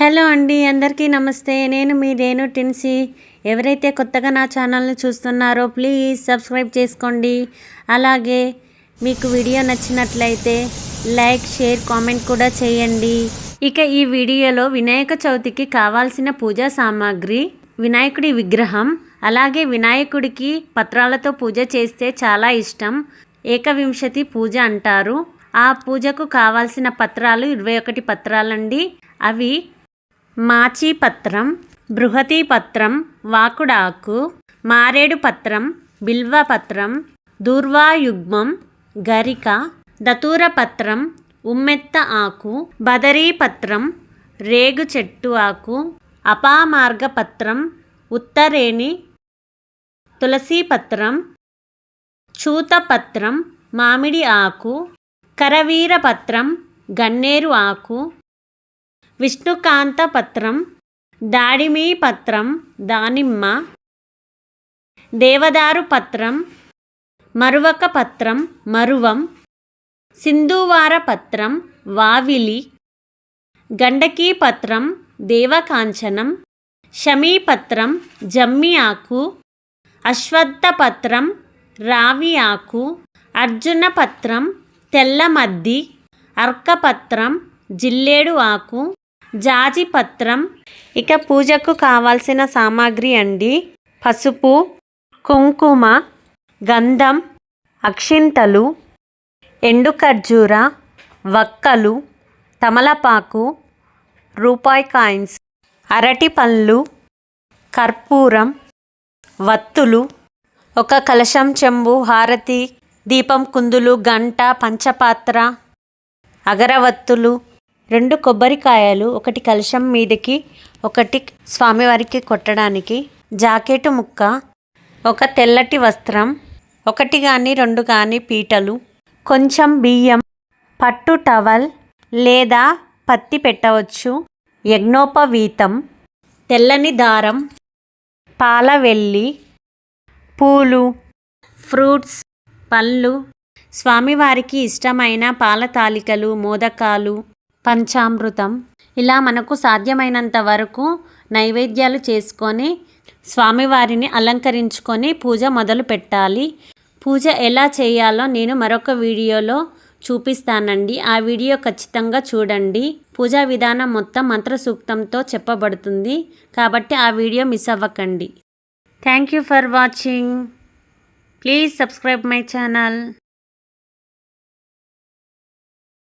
Hello అండి అందరికీ నమస్తే. నేను మీ రేణు టిన్సీ. ఎవరైతే కొత్తగా నా ఛానల్ని చూస్తున్నారో ప్లీజ్ సబ్స్క్రైబ్ చేసుకోండి. అలాగే మీకు వీడియో నచ్చినట్లయితే లైక్ షేర్ కామెంట్ కూడా చేయండి. ఇక ఈ వీడియోలో వినాయక చవితికి కావాల్సిన పూజా సామాగ్రి వినాయకుడి విగ్రహం అలాగే వినాయకుడికి పత్రాలతో పూజ చేస్తే చాలా ఇష్టం. ఏకవింశతి పూజ అంటారు. ఆ పూజకు కావాల్సిన పత్రాలు ఇరవై ఒకటి పత్రాలండి. అవి మాచిపత్రం పత్రం పత్రం వాకుడాకు మారేడు పత్రం బిల్వ పత్రం దూర్వాయుగ్మం గరిక దతూర పత్రం ఉమ్మెత్త ఆకు బదరీ పత్రం రేగు చెట్టు ఆకు అపామార్గపత్రం ఉత్తరేణి తులసీపత్రం చూతపత్రం మామిడి ఆకు కరవీర పత్రం గన్నేరు ఆకు విష్ణుకాంత పత్రం దాడిమీ పత్రం దానిమ్మ దేవదారు పత్రం మరువక పత్రం మరువం సింధువార పత్రం వావిలి గండకీ పత్రం దేవకాంచనం షమీపత్రం జమ్మి ఆకు అశ్వత్థపత్రం రావి ఆకు అర్జున పత్రం తెల్లమద్ది అర్కపత్రం జిల్లేడు ఆకు జాజి పత్రం ఇక పూజకు కావాల్సిన సామాగ్రి అండి. పసుపు కుంకుమ గంధం అక్షింతలు ఎండు ఖర్జూర వక్కలు తమలపాకు రూపాయి కాయిన్స్ అరటి పళ్ళు కర్పూరం వత్తులు ఒక కలశం చెంబు హారతి దీపం కుందులు గంట పంచపాత్ర అగరవత్తులు రెండు కొబ్బరికాయలు ఒకటి కలశం మీదకి ఒకటి స్వామివారికి కొట్టడానికి జాకెట్ ముక్క ఒక తెల్లటి వస్త్రం ఒకటి కానీ రెండు కానీ పీటలు కొంచెం బియ్యం పట్టు టవల్ లేదా పత్తి పెట్టవచ్చు యజ్ఞోపవీతం తెల్లని దారం పాల వెల్లి పూలు ఫ్రూట్స్ పళ్ళు స్వామివారికి ఇష్టమైన పాల తాలికలు మోదకాలు పంచామృతం. ఇలా మనకు సాధ్యమైనంత వరకు నైవేద్యాలు చేసుకొని స్వామివారిని అలంకరించుకొని పూజ మొదలు పెట్టాలి. పూజ ఎలా చేయాలో నేను మరొక వీడియోలో చూపిస్తానండి. ఆ వీడియో ఖచ్చితంగా చూడండి. పూజా విధానం మొత్తం మంత్ర సూక్తంతో చెప్పబడుతుంది. కాబట్టి ఆ వీడియో మిస్ అవ్వకండి. Thank you for watching. Please subscribe my channel.